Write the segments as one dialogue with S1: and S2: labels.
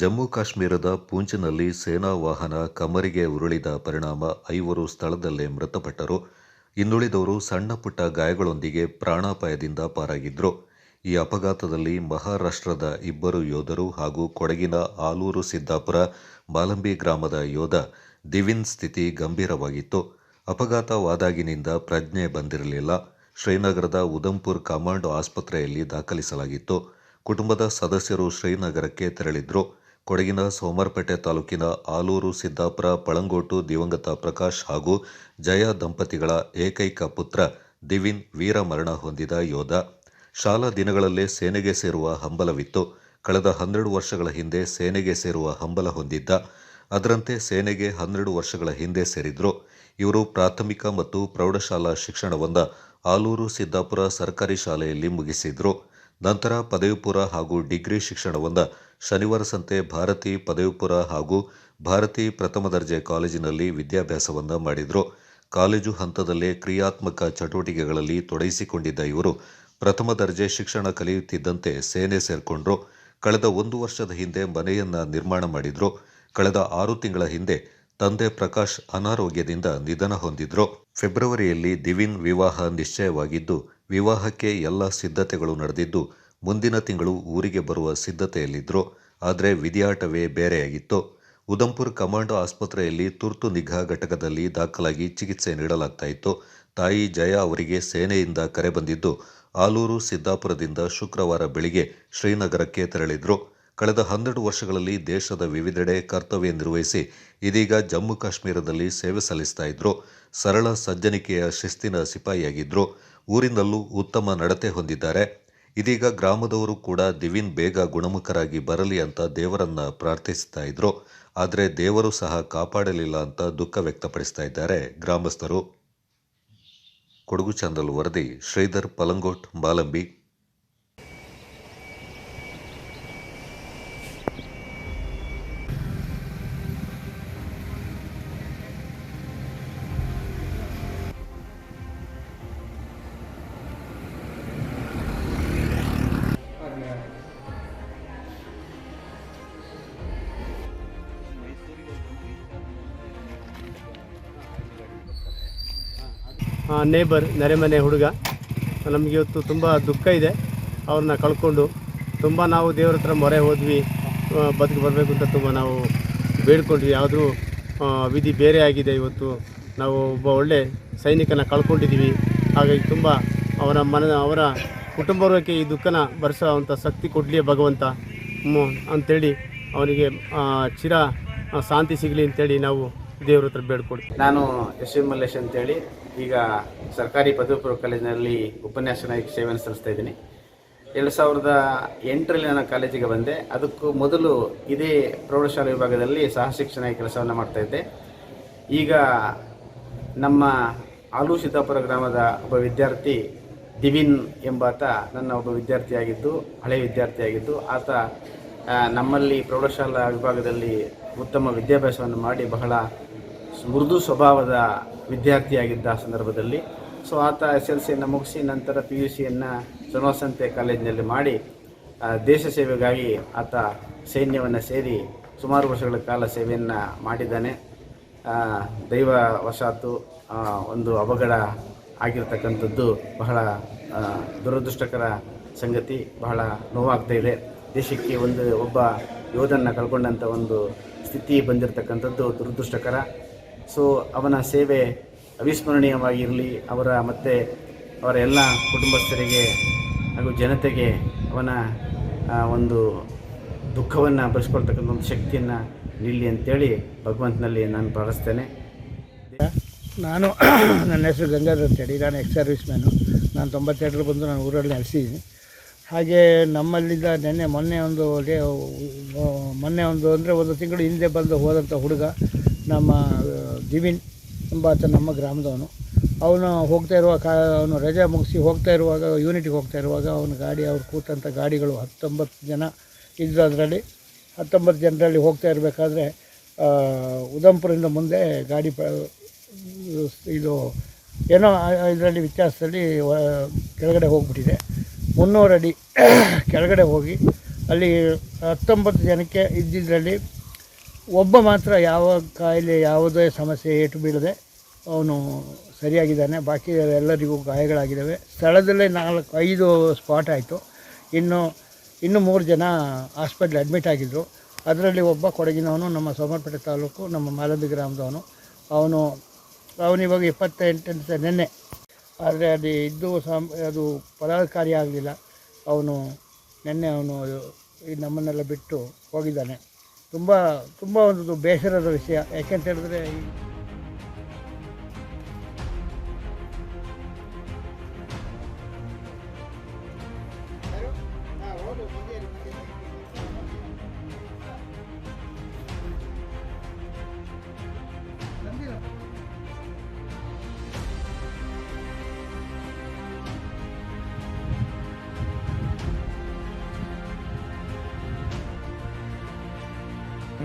S1: ಜಮ್ಮು ಕಾಶ್ಮೀರದ ಪೂಂಚ್ನಲ್ಲಿ ಸೇನಾ ವಾಹನ ಕಮರಿಗೆ ಉರುಳಿದ ಪರಿಣಾಮ ಐವರು ಸ್ಥಳದಲ್ಲೇ ಮೃತಪಟ್ಟರು. ಇನ್ನುಳಿದವರು ಸಣ್ಣಪುಟ್ಟ ಗಾಯಗಳೊಂದಿಗೆ ಪ್ರಾಣಾಪಾಯದಿಂದ ಪಾರಾಗಿದ್ದರು ಈ ಅಪಘಾತದಲ್ಲಿ ಮಹಾರಾಷ್ಟ್ರದ ಇಬ್ಬರು ಯೋಧರು ಹಾಗೂ ಕೊಡಗಿನ ಆಲೂರು ಸಿದ್ದಾಪುರ ಮಾಲಂಬಿ ಗ್ರಾಮದ ಯೋಧ ದಿವಿನ್ ಸ್ಥಿತಿ ಗಂಭೀರವಾಗಿತ್ತು. ಅಪಘಾತವಾದಾಗಿನಿಂದ ಪ್ರಜ್ಞೆ ಬಂದಿರಲಿಲ್ಲ. ಶ್ರೀನಗರದ ಉದಂಪುರ್ ಕಮಾಂಡ್ ಆಸ್ಪತ್ರೆಯಲ್ಲಿ ದಾಖಲಿಸಲಾಗಿತ್ತು. ಕುಟುಂಬದ ಸದಸ್ಯರು ಶ್ರೀನಗರಕ್ಕೆ ತೆರಳಿದ್ರು. ಕೊಡಗಿನ ಸೋಮರ್ಪೇಟೆ ತಾಲೂಕಿನ ಆಲೂರು, ಸಿದ್ದಾಪುರ, ಪಳಂಗೋಟು, ದಿವಂಗತ ಪ್ರಕಾಶ್ ಹಾಗೂ ಜಯ ದಂಪತಿಗಳ ಏಕೈಕ ಪುತ್ರ ದಿವಿನ್ ವೀರಮರಣ ಹೊಂದಿದ ಯೋಧ. ಶಾಲಾ ದಿನಗಳಲ್ಲೇ ಸೇನೆಗೆ ಸೇರುವ ಹಂಬಲವಿತ್ತು. ಕಳೆದ ಹನ್ನೆರಡು ವರ್ಷಗಳ ಹಿಂದೆ ಸೇನೆಗೆ ಸೇರುವ ಹಂಬಲ ಹೊಂದಿದ್ದ. ಅದರಂತೆ ಸೇನೆಗೆ ಹನ್ನೆರಡು ವರ್ಷಗಳ ಹಿಂದೆ ಸೇರಿದ್ರು. ಇವರು ಪ್ರಾಥಮಿಕ ಮತ್ತು ಪ್ರೌಢಶಾಲಾ ಶಿಕ್ಷಣವೊಂದ ಆಲೂರು, ಸಿದ್ದಾಪುರ ಸರ್ಕಾರಿ ಶಾಲೆಯಲ್ಲಿ ಮುಗಿಸಿದ್ರು. ನಂತರ ಪದವಿಪೂರ್ವ ಹಾಗೂ ಡಿಗ್ರಿ ಶಿಕ್ಷಣವನ್ನ ಶನಿವಾರ ಸಂತೆ ಭಾರತಿ ಪದವಿಪುರ ಹಾಗೂ ಭಾರತಿ ಪ್ರಥಮ ದರ್ಜೆ ಕಾಲೇಜಿನಲ್ಲಿ ವಿದ್ಯಾಭ್ಯಾಸವನ್ನ ಮಾಡಿದ್ರು. ಕಾಲೇಜು ಹಂತದಲ್ಲೇ ಕ್ರಿಯಾತ್ಮಕ ಚಟುವಟಿಕೆಗಳಲ್ಲಿ ತೊಡಗಿಸಿಕೊಂಡಿದ್ದ ಇವರು ಪ್ರಥಮ ದರ್ಜೆ ಶಿಕ್ಷಣ ಕಲಿಯುತ್ತಿದ್ದಂತೆ ಸೇನೆ ಸೇರಿಕೊಂಡ್ರು. ಕಳೆದ ಒಂದು ವರ್ಷದ ಹಿಂದೆ ಮನೆಯನ್ನ ನಿರ್ಮಾಣ ಮಾಡಿದ್ರು. ಕಳೆದ ಆರು ತಿಂಗಳ ಹಿಂದೆ ತಂದೆ ಪ್ರಕಾಶ್ ಅನಾರೋಗ್ಯದಿಂದ ನಿಧನ ಹೊಂದಿದ್ರು. ಫೆಬ್ರವರಿಯಲ್ಲಿ ದಿವಿನ್ ವಿವಾಹ ನಿಶ್ಚಯವಾಗಿದ್ದು ವಿವಾಹಕ್ಕೆ ಎಲ್ಲ ಸಿದ್ಧತೆಗಳು ನಡೆದಿದ್ದು, ಮುಂದಿನ ತಿಂಗಳು ಊರಿಗೆ ಬರುವ ಸಿದ್ಧತೆಯಲ್ಲಿದ್ದರು ಆದರೆ ವಿಧಿಯಾಟವೇ ಬೇರೆಯಾಗಿತ್ತು. ಉದಂಪುರ್ ಕಮಾಂಡೋ ಆಸ್ಪತ್ರೆಯಲ್ಲಿ ತುರ್ತು ನಿಗಾ ಘಟಕದಲ್ಲಿ ದಾಖಲಾಗಿ ಚಿಕಿತ್ಸೆ ನೀಡಲಾಗ್ತಾ ತಾಯಿ ಜಯ ಅವರಿಗೆ ಸೇನೆಯಿಂದ ಕರೆ ಬಂದಿದ್ದು, ಆಲೂರು ಸಿದ್ದಾಪುರದಿಂದ ಶುಕ್ರವಾರ ಬೆಳಿಗ್ಗೆ ಶ್ರೀನಗರಕ್ಕೆ ತೆರಳಿದ್ರು. ಕಳೆದ ಹನ್ನೆರಡು ವರ್ಷಗಳಲ್ಲಿ ದೇಶದ ವಿವಿಧೆಡೆ ಕರ್ತವ್ಯ ನಿರ್ವಹಿಸಿ, ಇದೀಗ ಜಮ್ಮು ಕಾಶ್ಮೀರದಲ್ಲಿ ಸೇವೆ ಸಲ್ಲಿಸ್ತಾ ಇದ್ರು. ಸರಳ ಸಜ್ಜನಿಕೆಯ ಶಿಸ್ತಿನ ಸಿಪಾಯಿಯಾಗಿದ್ರು. ಊರಿನಲ್ಲೂ ಉತ್ತಮ ನಡತೆ ಹೊಂದಿದ್ದಾರೆ. ಇದೀಗ ಗ್ರಾಮದವರು ಕೂಡ ದಿವಿನ್ ಬೇಗ ಗುಣಮುಖರಾಗಿ ಬರಲಿ ಅಂತ ದೇವರನ್ನ ಪ್ರಾರ್ಥಿಸ್ತಾ ಇದ್ರು. ಆದರೆ ದೇವರು ಸಹ ಕಾಪಾಡಲಿಲ್ಲ ಅಂತ ದುಃಖ ವ್ಯಕ್ತಪಡಿಸ್ತಾ ಇದ್ದಾರೆ ಗ್ರಾಮಸ್ಥರು. ಕೊಡಗು ಚಾನಲ್ ವರದಿ, ಶ್ರೀಧರ್ ಪಲಂಗೋಟ್, ಬಾಲಂಬಿ.
S2: ನೇಬರ್ ನೆರೆಮನೆ ಹುಡುಗ. ನಮಗೆ ಇವತ್ತು ತುಂಬ ದುಃಖ ಇದೆ. ಅವ್ರನ್ನ ಕಳ್ಕೊಂಡು ತುಂಬ ನಾವು ದೇವ್ರ ಹತ್ರ ಮೊರೆ ಹೋದ್ವಿ. ಬದುಕು ಬರಬೇಕು ಅಂತ ತುಂಬ ನಾವು ಬೇಡ್ಕೊಂಡ್ವಿ. ಆದರೂ ವಿಧಿ ಬೇರೆ ಆಗಿದೆ ಇವತ್ತು. ನಾವು ಒಬ್ಬ ಒಳ್ಳೆ ಸೈನಿಕನ ಕಳ್ಕೊಂಡಿದ್ದೀವಿ ಹಾಗಾಗಿ ತುಂಬ ಅವರ ಮನ, ಅವರ ಕುಟುಂಬವರ್ಗಕ್ಕೆ ಈ ದುಃಖನ ಭರಿಸೋವಂಥ ಶಕ್ತಿ ಕೊಡಲಿ ಭಗವಂತ. ಅಂಥೇಳಿ ಅವನಿಗೆ ಚಿರ ಶಾಂತಿ ಸಿಗಲಿ ಅಂತೇಳಿ ನಾವು ದೇವ್ರ ಹತ್ರ ಬೇಡ್ಕೊಡ್ತೀವಿ
S3: ನಾನು ಎಸ್ ವಿ ಮಲ್ಲೇಶ್ ಅಂತೇಳಿ. ಈಗ ಸರ್ಕಾರಿ ಪದವಿ ಪೂರ್ವ ಕಾಲೇಜಿನಲ್ಲಿ ಉಪನ್ಯಾಸನಾಗಿ ಸೇವೆಯನ್ನು ಸಲ್ಲಿಸ್ತಾ ಇದ್ದೀನಿ. ಎರಡು ಸಾವಿರದ ಎಂಟರಲ್ಲಿ ನಾನು ಕಾಲೇಜಿಗೆ ಬಂದೆ. ಅದಕ್ಕೂ ಮೊದಲು ಇದೇ ಪ್ರೌಢಶಾಲಾ ವಿಭಾಗದಲ್ಲಿ ಸಹ ಶಿಕ್ಷಣ ಕೆಲಸವನ್ನು ಮಾಡ್ತಾ ಇದ್ದೆ. ಈಗ ನಮ್ಮ ಆಲೂ ಗ್ರಾಮದ ಒಬ್ಬ ವಿದ್ಯಾರ್ಥಿ ದಿವಿನ್ ಎಂಬಾತ ನನ್ನ ಒಬ್ಬ ವಿದ್ಯಾರ್ಥಿಯಾಗಿದ್ದು ಹಳೆಯ ವಿದ್ಯಾರ್ಥಿಯಾಗಿದ್ದು. ಆತ ನಮ್ಮಲ್ಲಿ ಪ್ರೌಢಶಾಲಾ ವಿಭಾಗದಲ್ಲಿ ಉತ್ತಮ ವಿದ್ಯಾಭ್ಯಾಸವನ್ನು ಮಾಡಿ ಬಹಳ ಮೃದು ಸ್ವಭಾವದ ವಿದ್ಯಾರ್ಥಿಯಾಗಿದ್ದ ಸಂದರ್ಭದಲ್ಲಿ. ಸೊ ಆತ ಎಸ್ ಎಲ್ ಸಿಯನ್ನು ಮುಗಿಸಿ ನಂತರ ಪಿ ಯು ಸಿಯನ್ನು ಶ್ರೀನಿವಾಸಂತೆ ಕಾಲೇಜಿನಲ್ಲಿ ಮಾಡಿ ದೇಶ ಸೇವೆಗಾಗಿ ಆತ ಸೈನ್ಯವನ್ನು ಸೇರಿ ಸುಮಾರು ವರ್ಷಗಳ ಕಾಲ ಸೇವೆಯನ್ನು ಮಾಡಿದ್ದಾನೆ. ದೈವ ವಶಾತು ಒಂದು ಅವಘಡ ಆಗಿರ್ತಕ್ಕಂಥದ್ದು ಬಹಳ ದುರದೃಷ್ಟಕರ ಸಂಗತಿ, ಬಹಳ ನೋವಾಗ್ತಾ ಇದೆ. ದೇಶಕ್ಕೆ ಒಂದು ಒಬ್ಬ ಯೋಧನ ಕಳ್ಕೊಂಡಂಥ ಒಂದು ಸ್ಥಿತಿ ಬಂದಿರತಕ್ಕಂಥದ್ದು ದುರದೃಷ್ಟಕರ. ಸೊ ಅವನ ಸೇವೆ ಅವಿಸ್ಮರಣೀಯವಾಗಿರಲಿ. ಅವರ ಮತ್ತು ಅವರ ಎಲ್ಲ ಕುಟುಂಬಸ್ಥರಿಗೆ ಹಾಗೂ ಜನತೆಗೆ ಅವನ ಒಂದು ದುಃಖವನ್ನು ಬರೆಸ್ಕೊಳ್ತಕ್ಕಂಥ ಒಂದು ಶಕ್ತಿಯನ್ನು ನೀಡಲಿ ಅಂತೇಳಿ ಭಗವಂತನಲ್ಲಿ ನಾನು ಪ್ರಾರ್ಥಿಸ್ತೇನೆ.
S4: ನಾನು ನನ್ನ ಹೆಸರು ಗಂಗಾಧರ್ ಅಂತೇಳಿ ನಾನು ಎಕ್ಸ್ ಸರ್ವಿಸ್ ಮ್ಯಾನು ನಾನು ತೊಂಬತ್ತೆರಡರಲ್ಲಿ ಬಂದು ನಾನು ಊರಲ್ಲಿ ನೆಲೆಸಿದ್ದೀನಿ ಹಾಗೆ ನಮ್ಮಲ್ಲಿದ್ದ ನಿನ್ನೆ ಮೊನ್ನೆ ಒಂದು ಮೊನ್ನೆ ಒಂದು, ಅಂದರೆ ಒಂದು ತಿಂಗಳು ಹಿಂದೆ ಬಂದು ಹೋದಂಥ ಹುಡುಗ. ನಮ್ಮ ದಿವಿನ್ ಎಂಬಾತ ನಮ್ಮ ಗ್ರಾಮದವನು. ಅವನು ಹೋಗ್ತಾ ಇರುವ ಕಾ, ಅವನು ರಜೆ ಮುಗಿಸಿ ಹೋಗ್ತಾ ಇರುವಾಗ, ಯೂನಿಟಿಗೆ ಹೋಗ್ತಾ ಇರುವಾಗ ಅವನ ಗಾಡಿ, ಅವ್ರು ಕೂತಂಥ ಗಾಡಿಗಳು ಹತ್ತೊಂಬತ್ತು ಜನ ಇದ್ದರು ಅದರಲ್ಲಿ ಹತ್ತೊಂಬತ್ತು ಜನರಲ್ಲಿ ಹೋಗ್ತಾ ಇರಬೇಕಾದ್ರೆ ಉದಂಪುರಿಂದ ಮುಂದೆ ಗಾಡಿ ಪ, ಇದು ಏನೋ ಇದರಲ್ಲಿ ವ್ಯತ್ಯಾಸದಲ್ಲಿ ಕೆಳಗಡೆ ಹೋಗ್ಬಿಟ್ಟಿದೆ. ಮುನ್ನೂರು ಅಡಿ ಕೆಳಗಡೆ ಹೋಗಿ ಅಲ್ಲಿ ಹತ್ತೊಂಬತ್ತು ಜನಕ್ಕೆ ಇದ್ದಿದ್ದರಲ್ಲಿ ಒಬ್ಬ ಮಾತ್ರ ಯಾವ ಕಾಯಿಲೆ, ಯಾವುದೇ ಸಮಸ್ಯೆ ಏಟು ಬೀಳದೆ ಅವನು ಸರಿಯಾಗಿದ್ದಾನೆ. ಬಾಕಿ ಎಲ್ಲರಿಗೂ ಗಾಯಗಳಾಗಿದ್ದಾವೆ. ಸ್ಥಳದಲ್ಲೇ ನಾಲ್ಕು, ಐದು ಸ್ಪಾಟ್ ಆಯಿತು. ಇನ್ನು ಇನ್ನು ಮೂರು ಜನ ಹಾಸ್ಪಿಟ್ಲ್ ಅಡ್ಮಿಟ್ ಆಗಿದ್ದರು ಅದರಲ್ಲಿ ಒಬ್ಬ ಕೊಡಗಿನವನು, ನಮ್ಮ ಸೋಮರಪೇಟೆ ತಾಲೂಕು, ನಮ್ಮ ಮಾಲಂಬಿ ಗ್ರಾಮದವನು. ಅವನು ಅವನಿವಾಗ ಇಪ್ಪತ್ತೆಂಟನೇ ನಿನ್ನೆ. ಆದರೆ ಅದು ಇದ್ದು ಸಾಮ್, ಅದು ಫಲಕಾರಿ ಆಗಲಿಲ್ಲ ಅವನು, ನಿನ್ನೆ ಅವನು ನಮ್ಮನ್ನೆಲ್ಲ ಬಿಟ್ಟು ಹೋಗಿದ್ದಾನೆ. ತುಂಬ ತುಂಬ ಒಂದು ಬೇಸರದ ವಿಷಯ. ಯಾಕೆಂತ ಹೇಳಿದ್ರೆ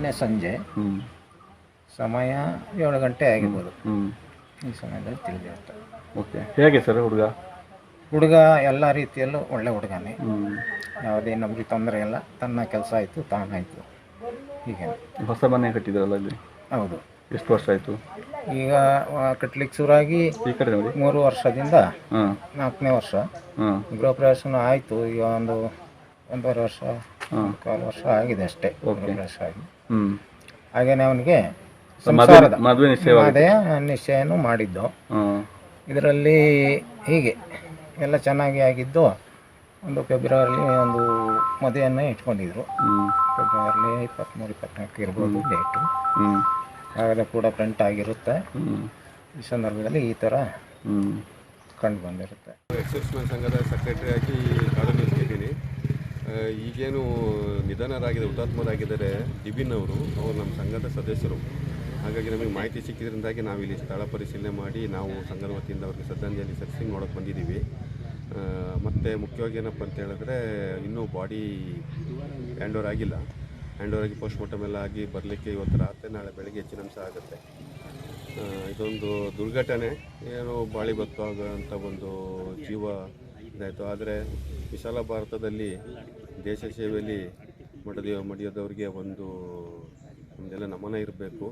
S5: ನಿನ್ನೆ ಸಂಜೆ. ಸಮಯ ಏಳು ಗಂಟೆ ಆಗಿರ್ಬೋದು. ಈ ಸಮಯದಲ್ಲಿ ತಿಳಿದಿರುತ್ತೆ
S6: ಓಕೆ. ಹೇಗೆ ಸರ್ ಹುಡುಗ?
S5: ಹುಡುಗ ಎಲ್ಲ ರೀತಿಯಲ್ಲೂ ಒಳ್ಳೆ ಹುಡುಗನೇ. ಯಾವುದೇ ನಮಗೆ ತೊಂದರೆ ಇಲ್ಲ. ತನ್ನ ಕೆಲಸ ಆಯಿತು ತಾನಾಯಿತು ಹೀಗೆ.
S6: ಹೊಸ ಮನೆ ಕಟ್ಟಿದ್ರಲ್ಲ ಅಲ್ಲಿ?
S5: ಹೌದು.
S6: ಎಷ್ಟು ವರ್ಷ ಆಯಿತು?
S5: ಈಗ ಕಟ್ಟಲಿಕ್ಕೆ ಕಟ್ಲಿಕ್ಕೆ ಶುರುವಾಗಿ
S6: ಈ ಕಡೆ ನೋಡಿ.
S5: ಮೂರು ವರ್ಷದಿಂದ ನಾಲ್ಕನೇ ವರ್ಷ.
S6: ಹಾಂ.
S5: ಗೃಹಪ್ರವೇಶನೂ ಆಯಿತು. ಈಗ ಒಂದು ಒಂದೂವರೆ ವರ್ಷ ಕಾಲು ವರ್ಷ ಆಗಿದೆ ಅಷ್ಟೇ ಗೃಹಪ್ರವೇಶ ಆಗಿ.
S6: ಹ್ಞೂ
S5: ಹಾಗೇನೆ ಅವನಿಗೆ
S6: ಮದುವೆ
S5: ಸಂಸಾರದ
S6: ಮದುವೆ ನಿಶ್ಚಯ
S5: ನಿಶ್ಚಯನೂ ಮಾಡಿದ್ದು. ಇದರಲ್ಲಿ ಹೀಗೆ ಎಲ್ಲ ಚೆನ್ನಾಗಿ ಆಗಿದ್ದು ಒಂದು ಫೆಬ್ರವರಿ ಒಂದು ಮದುವೆಯನ್ನು ಇಟ್ಕೊಂಡಿದ್ರು. ಫೆಬ್ರವರಿ ಇಪ್ಪತ್ತ್ಮೂರು ಇಪ್ಪತ್ನಾಲ್ಕು ಇರ್ಬೋದು ಡೇಟು. ಆಗಲೇ ಕೂಡ ಪ್ರಿಂಟ್ ಆಗಿರುತ್ತೆ. ಈ ಸಂದರ್ಭದಲ್ಲಿ ಈ ಥರ ಕಂಡು ಬಂದಿರುತ್ತೆ.
S7: ಸಂಘದ ಸೆಕ್ರೆಟರಿ ಆಗಿ ಈಗೇನು ನಿಧನರಾಗಿದೆ, ಹುತಾತ್ಮರಾಗಿದ್ದಾರೆ ಬಿಬಿನ್ ಅವರು ಅವರು ನಮ್ಮ ಸಂಘದ ಸದಸ್ಯರು. ಹಾಗಾಗಿ ನಮಗೆ ಮಾಹಿತಿ ಸಿಕ್ಕಿದ್ರಿಂದಾಗಿ ನಾವು ಇಲ್ಲಿ ಸ್ಥಳ ಪರಿಶೀಲನೆ ಮಾಡಿ ನಾವು ಸಂಘದ ವತಿಯಿಂದ ಅವ್ರಿಗೆ ಶ್ರದ್ಧಾಂಜಲಿ ಸಲ್ಲಿಸಿ ನೋಡೋಕೆ ಬಂದಿದ್ದೀವಿ. ಮತ್ತು ಮುಖ್ಯವಾಗಿ ಏನಪ್ಪ ಅಂತ ಹೇಳಿದ್ರೆ, ಇನ್ನೂ ಬಾಡಿ ಹ್ಯಾಂಡ್ ಆಗಿಲ್ಲ. ಹ್ಯಾಂಡ್ ಓವರ್ ಆಗಿ ಪೋಸ್ಟ್ ಮಾರ್ಟಮ್ ಎಲ್ಲ ಆಗಿ ಬರಲಿಕ್ಕೆ ಇವತ್ತು ರಾತ್ರಿ, ನಾಳೆ ಬೆಳಗ್ಗೆ ಹೆಚ್ಚಿನ ಅಂಶ ಆಗುತ್ತೆ. ಇದೊಂದು ದುರ್ಘಟನೆ. ಏನು ಬಾಳಿ ಅಂಥ ಒಂದು ಜೀವ ಇದಾಯಿತು ಆದರೆ ವಿಶಾಲ ಭಾರತದಲ್ಲಿ ದೇಶ ಸೇವೆಯಲ್ಲಿ ಮಠದೇವ ಮಡಿಯೋದವ್ರಿಗೆ ಒಂದು ಒಂದೆಲ್ಲ ನಮನ ಇರಬೇಕು.